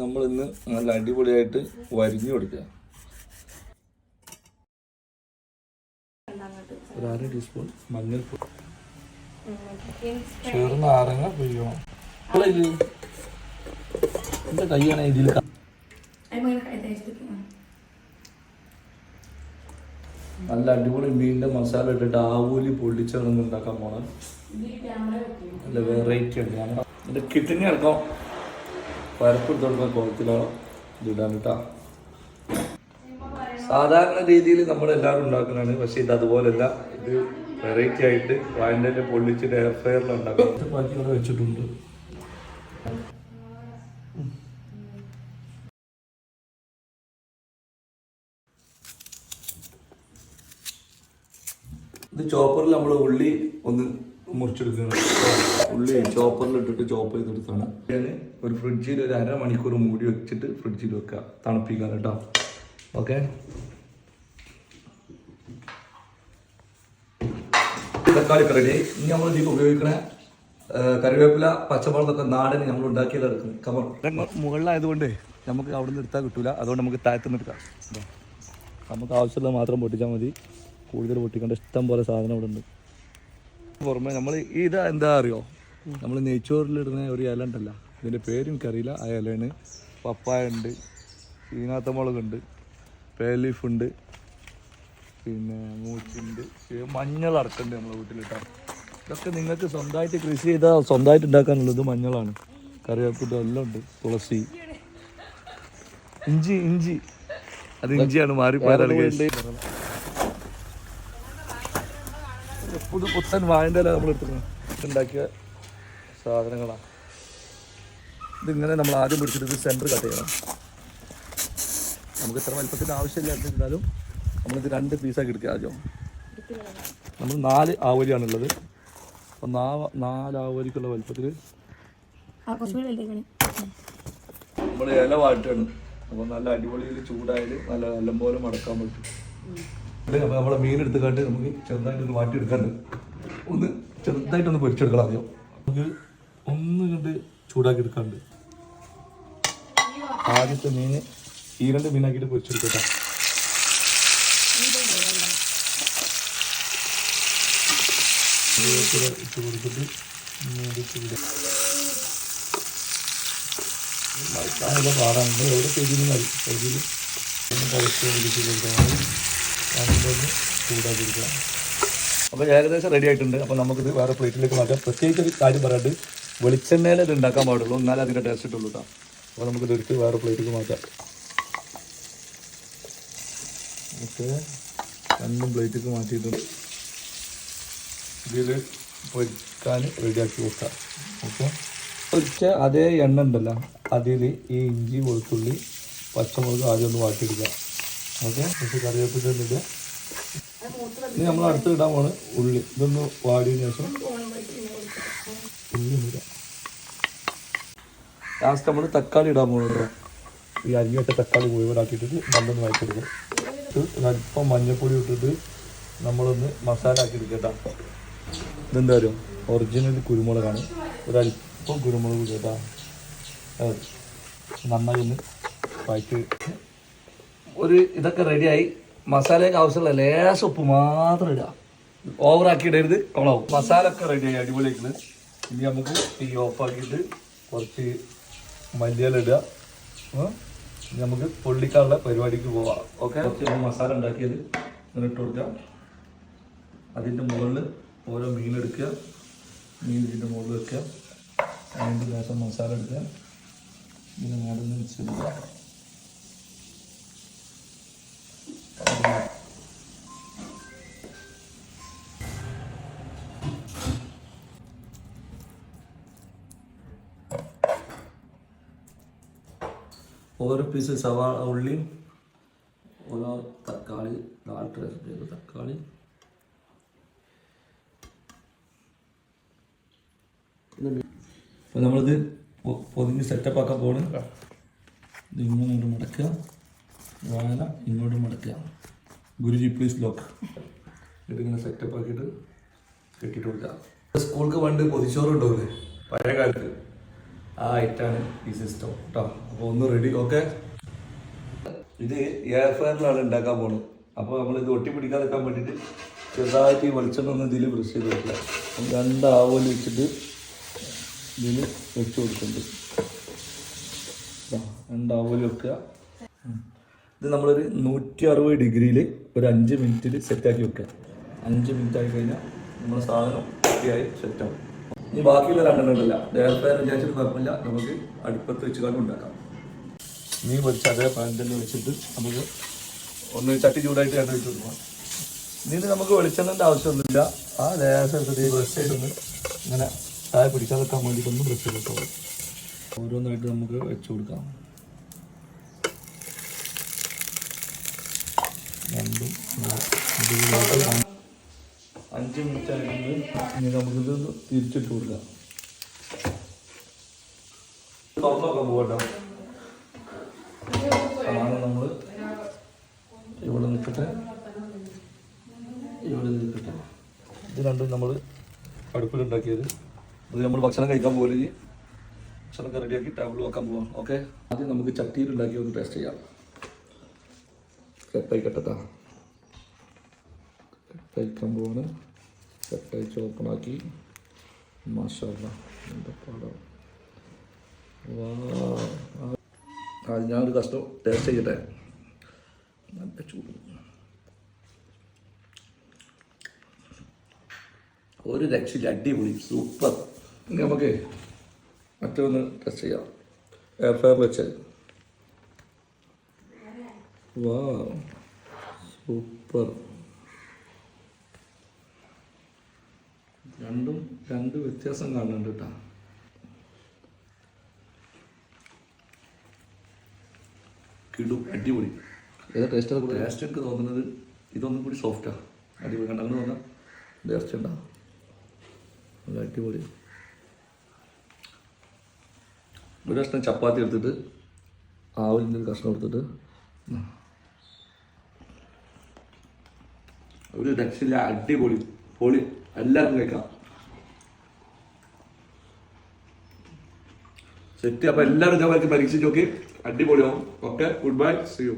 നമ്മൾ ഇന്ന് നല്ല അടിപൊളിയായിട്ട് വരിഞ്ഞു കൊടുക്കുക. ഒരു അര ടീസ്പൂൺ മഞ്ഞൾപ്പൊടി. ചെറുനാരങ്ങ പിഴിയണം. ഇത് എന്റെ കൈയാണ് ഇതിൽ നല്ല അടിപൊളി മീനിന്റെ മസാല ഇട്ടിട്ട് ആവൂലി പൊള്ളിച്ചാണ് ഉണ്ടാക്കാൻ പോണത് നല്ല വെറൈറ്റി ഉണ്ട് ഞാൻ എന്റെ കിഡ്നി അടക്കം പരപ്പെടുത്ത് കൊടുക്കുന്ന കുളത്തിലാണ് ഇതിടാൻ കിട്ടാ സാധാരണ രീതിയിൽ നമ്മൾ എല്ലാവരും ഉണ്ടാക്കുന്നതാണ്. പക്ഷെ ഇത് അതുപോലല്ല. ഇത് വെറൈറ്റി ആയിട്ട് വായന്റെ പൊള്ളിച്ചിട്ട് എയർ ഫ്രയറിൽ ഉണ്ടാക്കും. ബാക്കി ഇവിടെ വെച്ചിട്ടുണ്ട്. ഇത് ചോപ്പറിൽ നമ്മൾ ഉള്ളി ഒന്ന് മുറിച്ചെടുക്കുന്നത് ഉള്ളി ചോപ്പറിൽ ഇട്ടിട്ട് ചോപ്പ് ചെയ്തെടുത്താണ്. ഒരു ഫ്രിഡ്ജിൽ ഒരു അരമണിക്കൂർ മൂടി വെച്ചിട്ട് ഫ്രിഡ്ജിൽ വെക്കുക. തണുപ്പിക്കാൻ കേട്ടോ ഓക്കെ? തക്കാളി റെഡി ഇനി നമ്മൾ ഇതിൽ ഉപയോഗിക്കണ കറിവേപ്പില പച്ചമുളകൊക്കെ നാടൻ നമ്മൾ ഉണ്ടാക്കിയതെടുക്കും കമർ മുകളിലായതുകൊണ്ട് നമുക്ക് അവിടെ നിന്ന് എടുത്താൽ കിട്ടൂല. അതുകൊണ്ട് നമുക്ക് താഴത്തുനിന്ന് എടുക്കാം. നമുക്ക് ആവശ്യമുള്ളത് മാത്രം പൊട്ടിച്ചാൽ മതി. കൂടുതൽ പൊട്ടിക്കേണ്ട ഇഷ്ടം പോലെ സാധനം ഇവിടെ ഉണ്ട്. പുറമെ നമ്മൾ ഇത് എന്താ അറിയോ? നമ്മൾ നെയ്ച്ചോറിലിടുന്ന ഒരു ഇല ഉണ്ടല്ല. ഇതിന്റെ പേര് എനിക്കറിയില്ല. ആ ഇലയാണ്. പപ്പായ ഉണ്ട്. ചീനാത്ത പേലീഫ് ഉണ്ട്. പിന്നെ മൂച്ചുണ്ട് മഞ്ഞൾ നമ്മളെ വീട്ടിലിട്ടാ ഇതൊക്കെ നിങ്ങൾക്ക് സ്വന്തമായിട്ട് കൃഷി ചെയ്താൽ സ്വന്തമായിട്ട് ഉണ്ടാക്കാനുള്ളത് മഞ്ഞളാണ്. കറിവേപ്പില എല്ലാം ഉണ്ട്. തുളസി. ഇഞ്ചി ഇഞ്ചി. അത് ഇഞ്ചിയാണ് മാറിപ്പോയതാണ് പുതു പുത്തൻ വാഴന്റെ നമ്മൾ എടുത്തിട്ടുണ്ട്. ഉണ്ടാക്കിയ സാധനങ്ങളാണ്. ഇതിങ്ങനെ നമ്മൾ ആദ്യം പിടിച്ചിട്ട് സെന്റർ കട്ട് ചെയ്യണം. നമുക്ക് ഇത്ര വലിപ്പത്തിന്റെ ആവശ്യമില്ല എന്നിരുന്നാലും നമ്മളിത് രണ്ട് പീസാക്കി എടുക്കുക ആദ്യം. നമ്മൾ നാല് ആവലിയാണുള്ളത്. അപ്പോൾ നാ നാലാവലിക്കുള്ള വലിപ്പത്തിൽ നമ്മൾ ഇല വാട്ടാണ് അപ്പോൾ നല്ല അടിപൊളിയിൽ ചൂടായാൽ നല്ല നല്ലപോലെ മടക്കാൻ പറ്റും. അപ്പോൾ നമ്മളെ മീൻ എടുത്തുകാണ്ട് നമുക്ക് ചെറുതായിട്ട് ഒന്ന് വാട്ടിയെടുക്കാണ്ട് ഒന്ന് ചെറുതായിട്ടൊന്ന് പൊരിച്ചെടുക്കണം ആദ്യം. നമുക്ക് ഒന്ന് കണ്ട് ചൂടാക്കി എടുക്കാണ്ട് ആദ്യത്തെ മീൻ ഈ രണ്ട് മീനാക്കിയിട്ട് പൊരിച്ചെടുക്കട്ടെ ഇട്ട് കൊടുത്തിട്ട് പാടാണ്. എവിടെ ചെയ്തിരുന്നാലും കരുതിയിൽ പിടിച്ച് കൊടുത്താൽ അതിലൊന്ന് ചൂടാക്കി അപ്പോൾ ഏകദേശം റെഡി ആയിട്ടുണ്ട്. അപ്പോൾ നമുക്കിത് വേറെ പ്ലേറ്റിലേക്ക് മാറ്റാം. പ്രത്യേകിച്ച് ഒരു കാര്യം പറയാണ്ട് വെളിച്ചെണ്ണയിൽ ഇത് ഉണ്ടാക്കാൻ പാടുള്ളൂ. എന്നാലേ അതിന്റെ ടേസ്റ്റ് ഇട്ടുള്ളൂ കേട്ടോ അപ്പോൾ നമുക്ക് എടുത്ത് വേറെ പ്ലേറ്റിലേക്ക് മാറ്റാം. ഓക്കെ രണ്ടും പ്ലേറ്റിലേക്ക് മാറ്റിയിട്ടുണ്ട് ഇതിൽ പൊരിക്കാൻ റെഡിയാക്കി വെക്കാം ഓക്കെ? പൊരിച്ച അതേ എണ്ണ ഉണ്ടല്ലോ. അതിൽ ഈ ഇഞ്ചി വെളുത്തുള്ളി പച്ചമുളക് ആദ്യം ഒന്ന് വാട്ടിയെടുക്കുക. ഓക്കെ? കുറച്ച് കറിവേപ്പിന്റെ ഇടുക. ഇനി നമ്മൾ അടുത്ത് ഇടാൻ പോണ് ഉള്ളി. ഇതൊന്ന് വാടിയതിനു ശേഷം ഉള്ളി ലാസ്റ്റ് നമ്മൾ തക്കാളി ഇടാൻ പോകുന്നത് ഈ അരിഞ്ഞിട്ട് തക്കാളി മുഴുവനാക്കിയിട്ട് നല്ലൊന്ന് വായിച്ചെടുക്കും അല്പം മഞ്ഞൾപ്പൊടി ഇട്ടിട്ട് നമ്മളൊന്ന് മസാല ആക്കി എടുക്കട്ടാ. ഇതെന്താ ഒറിജിനൽ കുരുമുളകാണ്. ഒരല്പം കുരുമുളക് കേട്ടാ നന്നായി ഒന്ന് വഴറ്റി ഒരു ഇതൊക്കെ റെഡിയായി മസാലയൊക്കെ ആവശ്യമുള്ള ലേശം ഉപ്പ് മാത്രം ഇടുക ഓവറാക്കി ഇടരുത്. കൊളാവും മസാല ഒക്കെ റെഡിയായി അടിപൊളിയാക്കുന്നത് ഇനി നമുക്ക് തീ ഓഫാക്കിയിട്ട് കുറച്ച് മല്ലിയില ഇടുക. നമുക്ക് പൊള്ളിക്കാനുള്ള പരിപാടിക്ക് പോവാം. ഓക്കെ മസാല ഉണ്ടാക്കിയത് ഇട്ട് കൊടുക്കാം. അതിന്റെ മുകളിൽ ഓരോ മീൻ എടുക്കുക. മീൻ ഇതിന്റെ മുകളിൽ വെക്കുക. അതിന്റെ ശേഷം മസാല എടുക്കുക. ഇതിനെ നടന്ന് വെച്ചെടുക്കുക ഓരോ പീസ് സവാള ഉള്ളി ഓരോ തക്കാളി റെസിപ്പി തക്കാളി അപ്പോൾ നമ്മളിത് പൊതിഞ്ഞ് സെറ്റപ്പ് ആക്കാൻ പോണ് ഇത് ഇങ്ങോട്ട് മടക്കുക വാഴ ഇങ്ങോട്ട് മടക്കുക ഗുരുജി പ്ലീസ് ലോക്ക് ഇതിങ്ങനെ സെറ്റപ്പ് ആക്കിയിട്ട് കെട്ടിയിട്ട് കൊടുക്കുക സ്കൂൾക്ക് പണ്ട് പൊതിച്ചോറുണ്ടോ പഴയ കാലത്ത് ആ ഐറ്റാണ് ഈ സിസ്റ്റം കേട്ടോ അപ്പോൾ ഒന്ന് റെഡി ഓക്കെ ഇത് എയർ ഫയറിലാണ് ഉണ്ടാക്കാൻ പോകുന്നത് അപ്പോൾ നമ്മൾ ഇത് ഒട്ടി പിടിക്കാതിരിക്കാൻ വേണ്ടിയിട്ട് ചെറുതായിട്ട് ഈ വെളിച്ചെണ്ണ ഒന്ന് ഇതിൽ ബ്രഷ് ചെയ്ത് വെക്കുക രണ്ട് ആവോൽ വെച്ചിട്ട് ഇതിൽ വെച്ച് കൊടുക്കുന്നുണ്ട്. രണ്ട് ആവോൽ വെക്കുക. ഇത് നമ്മളൊരു നൂറ്റി അറുപത് ഡിഗ്രിയിൽ ഒരു അഞ്ച് മിനിറ്റിൽ സെറ്റാക്കി വെക്കുക. അഞ്ച് മിനിറ്റ് ആയി കഴിഞ്ഞാൽ നമ്മുടെ സാധനം റെഡിയായി സെറ്റാവും ഇനി ബാക്കിയുള്ള രണ്ടെണ്ണം ഉണ്ടല്ല എയർ ഫയർ വിചാരിച്ചിട്ട് കുഴപ്പമില്ല. നമുക്ക് അടുപ്പത്ത് വെച്ച് കാണും ഉണ്ടാക്കാം. മീൻ വെച്ച് അതേ പാൻ തന്നെ വെച്ചിട്ട് നമുക്ക് ഒന്ന് ചട്ടി ചൂടായിട്ട് എണ്ണ വെച്ച് കൊടുക്കാം. ഇതിന് നമുക്ക് വെളിച്ചെണ്ണന്റെ ആവശ്യമൊന്നുമില്ല. ആ ലേശം ബ്രഷായിട്ടൊന്ന് ഇങ്ങനെ താഴെ പിടിക്കാതെക്കാൻ വേണ്ടിയിട്ടൊന്ന് ബ്രഷ് ചെയ്തിട്ടുള്ളൂ ഓരോന്നായിട്ട് നമുക്ക് വെച്ച് കൊടുക്കാം. രണ്ടും അഞ്ച് മിനിറ്റ് ആയിരുന്നു ഇനി നമുക്കിത് തിരിച്ചിട്ട് കൊടുക്കാം. തുറന്നൊക്കെ പോകട്ടോ. ആണ് നമ്മൾ ഇവിടെ നിൽക്കട്ടെ. ഇവിടെ നിൽക്കട്ടെ. ഇത് രണ്ടും നമ്മൾ അടുപ്പിലുണ്ടാക്കിയത്. ഇത് നമ്മൾ ഭക്ഷണം കഴിക്കാൻ പോലെ ഭക്ഷണമൊക്കെ റെഡിയാക്കി ടേബിൾ വെക്കാൻ പോവാം. ഓക്കെ ആദ്യം നമുക്ക് ചട്ടിയിൽ ഉണ്ടാക്കി ഒന്ന് ടേസ്റ്റ് ചെയ്യാം. സെറ്റായി കെട്ടട്ടാ സെറ്റായിക്കാൻ പോവാണ് സെറ്റയച്ച് ഓപ്പണാക്കി മാഷാ എന്താ പാടാം. വാ. ഞാനൊരു കഷ്ടം ടേസ്റ്റ് ചെയ്യട്ടെ? നല്ല ചൂട്. ഒരു രക്ഷയില്ല അടിപൊളി സൂപ്പർ നമുക്ക് മറ്റൊന്ന് ടെസ്റ്റ് ചെയ്യാം. എയർ ഫയർ വെച്ച്. വാ സൂപ്പർ രണ്ടും രണ്ട് വ്യത്യാസം കാണുന്നുണ്ട് കേട്ടോ. കിടും അടിപൊളി. ഏതാ ടേസ്റ്റ് കൂടെ ടേസ്റ്റ് എനിക്ക് തോന്നുന്നത് ഇതൊന്നും കൂടി സോഫ്റ്റാണ് അടിപൊളി കണ്ടങ്ങനെ തോന്നാം. ടേസ്റ്റ് ഉണ്ടാവും നല്ല അടിപൊളി. ഒരു കഷ്ണം ചപ്പാത്തി എടുത്തിട്ട് ആവലിന്റെ ഒരു കഷ്ണം എടുത്തിട്ട്. ഒരു രക്ഷയില്ല അടിപൊളി. പൊളി. എല്ലാവർക്കും കഴിക്കാം സെറ്റ് അപ്പോൾ എല്ലാവരും ഇതേപോലെ പരീക്ഷിച്ച് നോക്കി. അടിപൊളിയാവും. Okay good bye see you